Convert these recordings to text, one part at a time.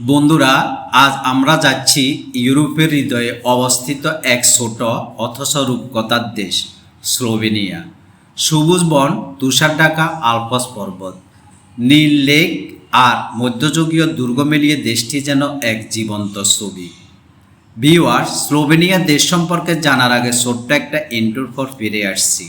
বন্ধুরা, আজ আমরা যাচ্ছি ইউরোপের হৃদয়ে অবস্থিত এক ছোট অথচ রূপকথার দেশ, স্লোভেনিয়া। সবুজ বন, তুষার ঢাকা, আলপস পর্বত। নীল লেক আর মধ্যযুগীয় দুর্গ মিলিয়ে দেশটি যেন এক জীবন্ত ছবি। ভিওয়ার স্লোভেনিয়া দেশ সম্পর্কে জানার আগে ছোট্ট একটা ইন্টুর পর ফিরে আসছি।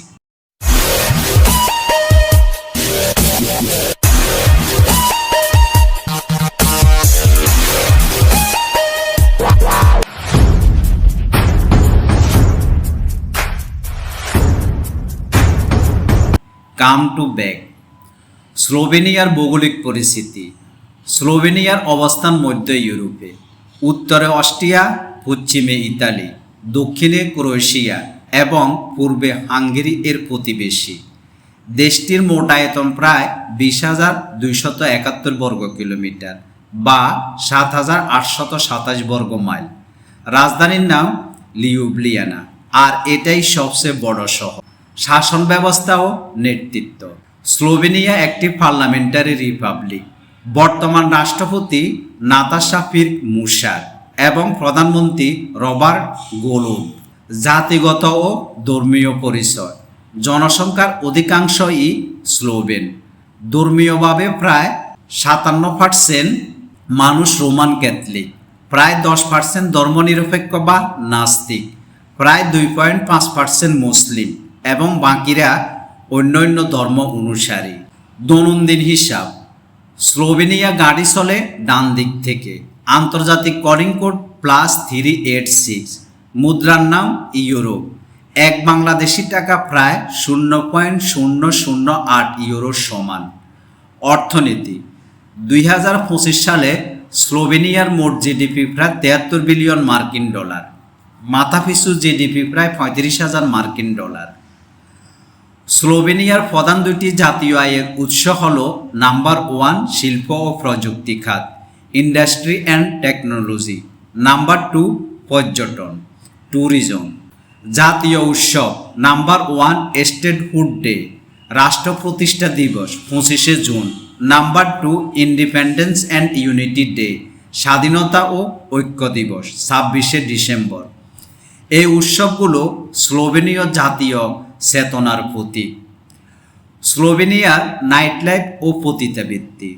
Come to back. স্লোভেনিয়ার ভৌগোলিক পরিস্থিতি। স্লোভেনিয়ার অবস্থান মধ্য ইউরোপে। উত্তরে অস্ট্রিয়া, পশ্চিমে ইতালি, দক্ষিণে ক্রোয়েশিয়া এবং পূর্বে হাঙ্গেরি এর প্রতিবেশী। দেশটির মোট আয়তন প্রায় বিশ হাজার দুইশত একাত্তর বর্গ কিলোমিটার বা সাত হাজার আটশত সাতাশ বর্গ মাইল। রাজধানীর নাম লিউবলিয়ানা, আর এটাই সবচেয়ে বড় শহর। শাসন ব্যবস্থা ও নেতৃত্ব। স্লোভেনিয়া একটি পার্লামেন্টারি রিপাবলিক। বর্তমান রাষ্ট্রপতি নাতাশা ফির মুসার এবং প্রধানমন্ত্রী রবার্ট গোলুব। জাতিগত ও ধর্মীয় পরিচয়। জনসংখ্যার অধিকাংশই স্লোভেন। ধর্মীয়ভাবে প্রায় সাতান্ন পার্সেন্ট মানুষ রোমান ক্যাথলিক। প্রায় দশ পার্সেন্ট ধর্মনিরপেক্ষ বা নাস্তিক। প্রায় দুই পয়েন্ট পাঁচ পার্সেন্ট মুসলিম। এবং বাকিরা অন্যান্য ধর্ম অনুসারী। দৈনন্দিন হিসাব। স্লোভেনিয়া গাড়ি চলে ডান দিক থেকে। আন্তর্জাতিক calling code plus three eight six মুদ্রার নাম ইউরো। এক বাংলাদেশি টাকা প্রায় শূন্য পয়েন্ট শূন্য শূন্য আট ইউরোর সমান। অর্থনীতি। দুই হাজার পঁচিশ সালে স্লোভেনিয়ার মোট জিডিপি প্রায় তেহাত্তর বিলিয়ন মার্কিন ডলার। মাথাপিছু জিডিপি প্রায় পঁয়ত্রিশ হাজার মার্কিন ডলার। স্লোভেনিয়ার প্রধান দুটি জাতীয় আয়ের উৎস হল নাম্বার ওয়ান, শিল্প ও প্রযুক্তি খাত, industry and technology, number two, পর্যটন, ট্যুরিজম। জাতীয় উৎসব নাম্বার ওয়ান স্টেটহুড ডে, রাষ্ট্র প্রতিষ্ঠা দিবস, পঁচিশে June, number two, independence and unity day, স্বাধীনতা ও ঐক্য দিবস, ছাব্বিশে ডিসেম্বর। এই উৎসবগুলো স্লোভেনীয় জাতীয় চেতনার প্রতীক স্লোভেনিয়ার নাইট লাইফ ও পতিতাবৃত্তি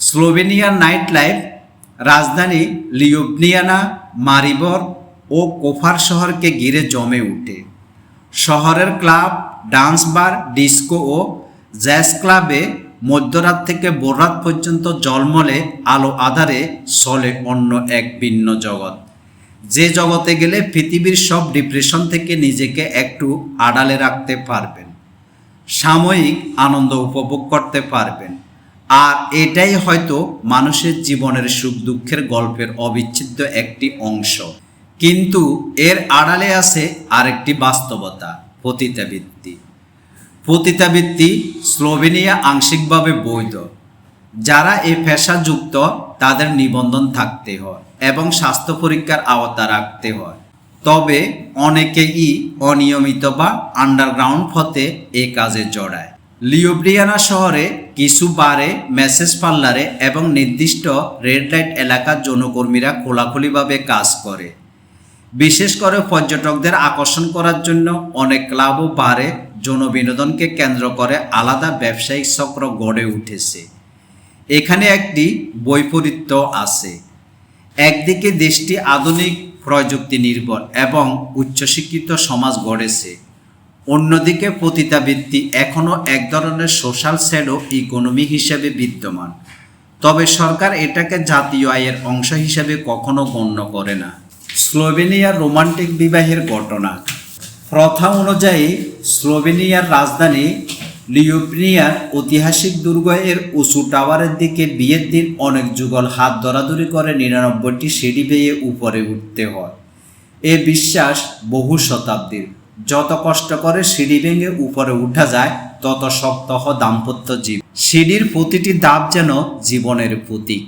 স্লোভেনিয়ার নাইট লাইফ রাজধানী লিওবনিয়ানা মারিবর ও কোফার শহরকে ঘিরে জমে ওঠে শহরের ক্লাব, ডান্স বার ডিস্কো ও জ্যাজ ক্লাবে মধ্যরাত থেকে ভোররাত পর্যন্ত জলমলে আলো আধারে চলে অন্য এক ভিন্ন জগৎ যে জগতে গেলে পৃথিবীর সব ডিপ্রেশন থেকে নিজেকে একটু আড়ালে রাখতে পারবেন। সাময়িক আনন্দ উপভোগ করতে পারবেন। আর এটাই হয়তো মানুষের জীবনের সুখ দুঃখের গল্পের অবিচ্ছেদ্য একটি অংশ। কিন্তু এর আড়ালে আছে আরেকটি বাস্তবতা, পতিতাবৃত্তি। পতিতাবৃত্তি স্লোভেনিয়া আংশিকভাবে বৈধ। যারা এই পেশা যুক্ত তাদের নিবন্ধন থাকতে হয় এবং স্বাস্থ্য পরীক্ষার আওতা রাখতে হয়। তবে অনেকেই অনিয়মিত বা আন্ডারগ্রাউন্ড পথে এ কাজে জড়ায়। লিওব্রিয়ানা শহরে কিছু বারে, মেসেজ পার্লারে এবং নির্দিষ্ট রেড লাইট এলাকার যৌনকর্মীরা খোলাখুলিভাবে কাজ করে। বিশেষ করে পর্যটকদের আকর্ষণ করার জন্য অনেক ক্লাব ও বারে যৌন বিনোদনকে কেন্দ্র করে আলাদা ব্যবসায়িক চক্র গড়ে উঠেছে। এখানে একটি বৈপরীত্য আছে। একদিকে দেশটি আধুনিক প্রযুক্তি নির্ভর এবং উচ্চশিক্ষিত সমাজ গড়েছে। অন্যদিকে পতিতাবৃত্তি এখনও এক ধরনের সোশ্যাল স্যাডো ইকোনমি হিসেবে বিদ্যমান। তবে সরকার এটাকে জাতীয় আয়ের অংশ হিসেবে কখনো গণ্য করে না। স্লোভেনিয়ার রোমান্টিক বিবাহের ঘটনা। প্রথা অনুযায়ী স্লোভেনিয়ার রাজধানী লিওপ্রিয়ার ঐতিহাসিক দুর্গ এর উঁচু টাওয়ারের দিকে বিয়ের দিন অনেক যুগল হাত ধরাধরি করে নিরানব্বইটি সিঁড়ি বেয়ে উপরে উঠতে হয়। এ বিশ্বাস বহু শতাব্দীর। যত কষ্ট করে সিঁড়ি ভেঙে উপরে উঠা যায়, তত শক্ত হ দাম্পত্য জীব সিঁড়ির প্রতিটি দাব যেন জীবনের প্রতীক।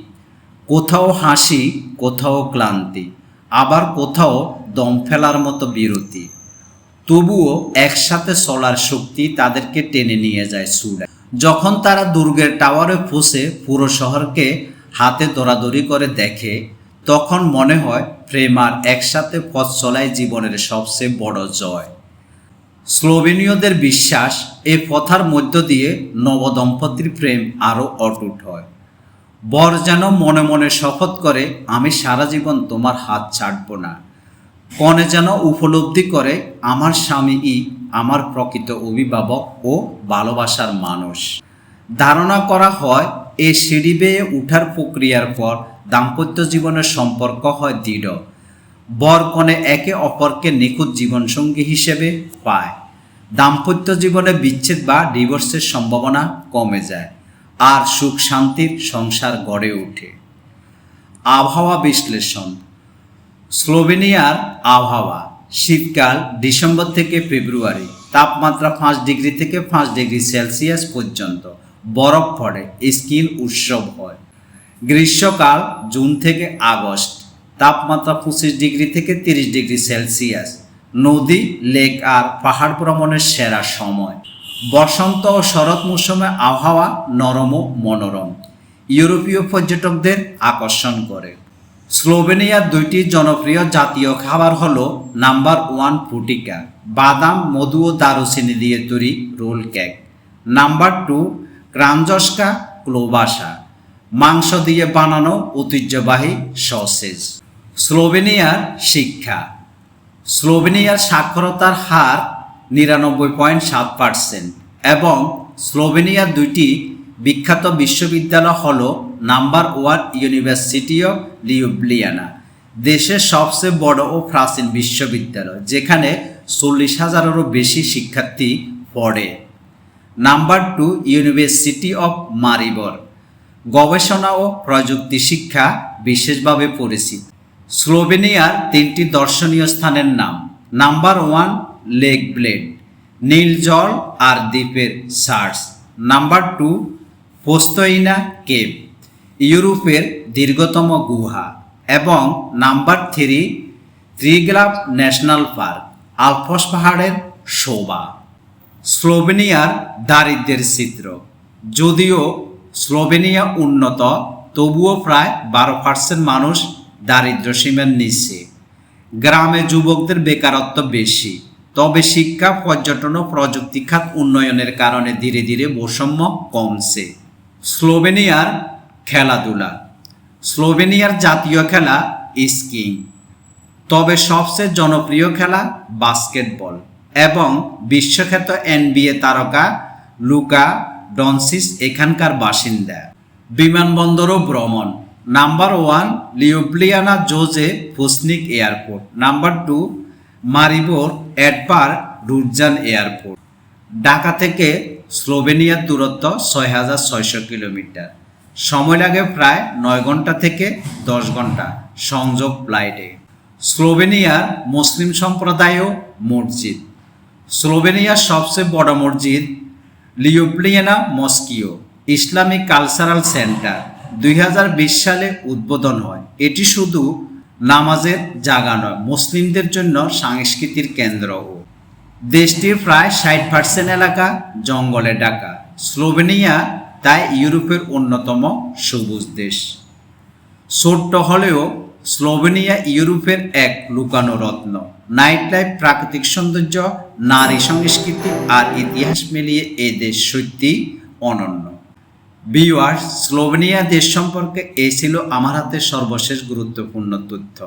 কোথাও হাসি, কোথাও ক্লান্তি, আবার কোথাও দম ফেলার মতো বিরতি। তবুও একসাথে চলার শক্তি তাদেরকে টেনে নিয়ে যায় সুরে। যখন তারা দুর্গের টাওয়ারে পৌঁছে পুরো শহরকে হাতে দৌড়াদৌড়ি করে দেখে, তখন মনে হয় প্রেম আর একসাথে পথ চলাই জীবনের সবচেয়ে বড় জয়। স্লোভেনীয়দের বিশ্বাস এই পথার মধ্য দিয়ে নবদম্পতির প্রেম আরও অটুট হয়। বর যেন মনে মনে শপথ করে, আমি সারা জীবন তোমার হাত ছাড়ব না। কনে যেন উপলব্ধি করে, আমার স্বামীই আমার প্রকৃত অভিভাবক ও ভালোবাসার মানুষ। ধারণা করা হয় এই সিঁড়ি বেয়ে উঠার প্রক্রিয়ার পর দাম্পত্য জীবনের সম্পর্ক হয় দৃঢ়। বর কনে একে অপরকে নিখুঁত জীবনসঙ্গী হিসেবে পায়। দাম্পত্য জীবনে বিচ্ছেদ বা ডিভোর্সের সম্ভাবনা কমে যায়, আর সুখ শান্তির সংসার গড়ে ওঠে। আবহাওয়া বিশ্লেষণ। স্লোভেনিয়ার আবহাওয়া, শীতকাল ডিসেম্বর থেকে ফেব্রুয়ারি, তাপমাত্রা পাঁচ ডিগ্রি থেকে পাঁচ ডিগ্রি সেলসিয়াস পর্যন্ত। বরফ পড়ে, স্কিন উৎসব হয়। গ্রীষ্মকাল জুন থেকে আগস্ট, তাপমাত্রা পঁচিশ ডিগ্রি থেকে তিরিশ ডিগ্রি সেলসিয়াস। নদী, লেক আর পাহাড় ভ্রমণের সেরা সময়। বসন্ত ও শরৎ মৌসুমে আবহাওয়া নরম ও মনোরম। ইউরোপীয় পর্যটকদের আকর্ষণ করে। স্লোভেনিয়ার দুইটি জনপ্রিয় জাতীয় খাবার হল নাম্বার ওয়ান ফুটিকা বাদাম, মধু ও দারুচিনি দিয়ে তৈরি roll cake, number two Kranjska klobasa, মাংস দিয়ে বানানো ঐতিহ্যবাহী সসেজ। স্লোভেনিয়ার শিক্ষা, স্লোভেনিয়ার সাক্ষরতার হার নিরানব্বই পয়েন্ট সাত পার্সেন্ট এবং স্লোভেনিয়ার দুইটি বিখ্যাত বিশ্ববিদ্যালয় হল number one university of Ljubljana, দেশের সবচেয়ে বড় ও প্রাচীন বিশ্ববিদ্যালয়, যেখানে চল্লিশ হাজারেরও বেশি শিক্ষার্থী পড়ে। Number two university of Maribor, গবেষণা ও প্রযুক্তি শিক্ষা বিশেষভাবে পরিচিত। স্লোভেনিয়ার তিনটি দর্শনীয় স্থানের নাম, নাম্বার ওয়ান লেক ব্লেড, নীল জল আর দ্বীপের সার্স। নাম্বার টু পোস্তইনা কেভ ইউরোপের দীর্ঘতম গুহা এবং number three Triglav national park, Alps পাহাড়ের শোভা। স্লোভেনিয়ার দারিদ্র্যের চিত্র। যদিও স্লোভেনিয়া উন্নত, তবুও প্রায় বারো পার্সেন্ট মানুষ দারিদ্র সীমার নিচে। গ্রামে যুবকদের বেকারত্ব বেশি, তবে শিক্ষা, পর্যটন ও প্রযুক্তি খাত উন্নয়নের কারণে ধীরে ধীরে বৈষম্য কমছে। স্লোভেনিয়ার খেলাধুলা। স্লোভেনিয়ার জাতীয় খেলা স্কিং। তবে সবচেয়ে জনপ্রিয় খেলা বাস্কেটবল এবং বিশ্বখ্যাত এনবিএ তারকা লুকা ডনসিস এখানকার বাসিন্দা। বিমানবন্দর ও ভ্রমণ। Number one Ljubljana Joze Pucnik airport. Number two, Maribor এডবার Rusjan airport. Dhaka থেকে স্লোভেনিয়ার দূরত্ব ছয় হাজার ছয়শো কিলোমিটার। সময় লাগে প্রায় নয় ঘণ্টা থেকে দশ ঘণ্টা সংযোগ ফ্লাইটে। স্লোভেনিয়ার মুসলিম সম্প্রদায় ও মসজিদ। স্লোভেনিয়ার সবচেয়ে বড় মসজিদ, Ljubljana mosque, Islamic cultural centre, দুই হাজার বিশ সালে উদ্বোধন হয়। এটি শুধু নামাজের জায়গা নয়, মুসলিমদের জন্য সাংস্কৃতিক কেন্দ্রও। দেশটির প্রায় ষাট পার্সেন্ট এলাকা জঙ্গলে ঢাকা। স্লোভেনিয়া তাই ইউরোপের অন্যতম সবুজ দেশ। ছোট্ট হলেও স্লোভেনিয়া ইউরোপের এক লুকানো রত্ন। নাইট লাইফ প্রাকৃতিক সৌন্দর্য, নারী সংস্কৃতি আর ইতিহাস মিলিয়ে এ দেশ সত্যি অনন্য। বিওয়ার্স স্লোভেনিয়া দেশ সম্পর্কে এ ছিল আমার হাতে সর্বশেষ গুরুত্বপূর্ণ তথ্য।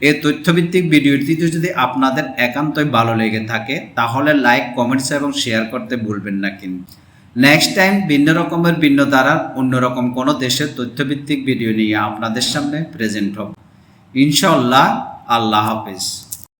এই তথ্যভিত্তিক ভিডিওটি যদি আপনাদের একান্তই ভালো লেগে থাকে, তাহলে লাইক, কমেন্টস এবং শেয়ার করতে ভুলবেন না কিন্তু। নেক্সট টাইম ভিন্ন রকমের ভিন্ন ধারার অন্যরকম কোনো দেশের তথ্যভিত্তিক ভিডিও নিয়ে আপনাদের সামনে প্রেজেন্ট হব। ইনশাল্লাহ আল্লাহ হাফিজ।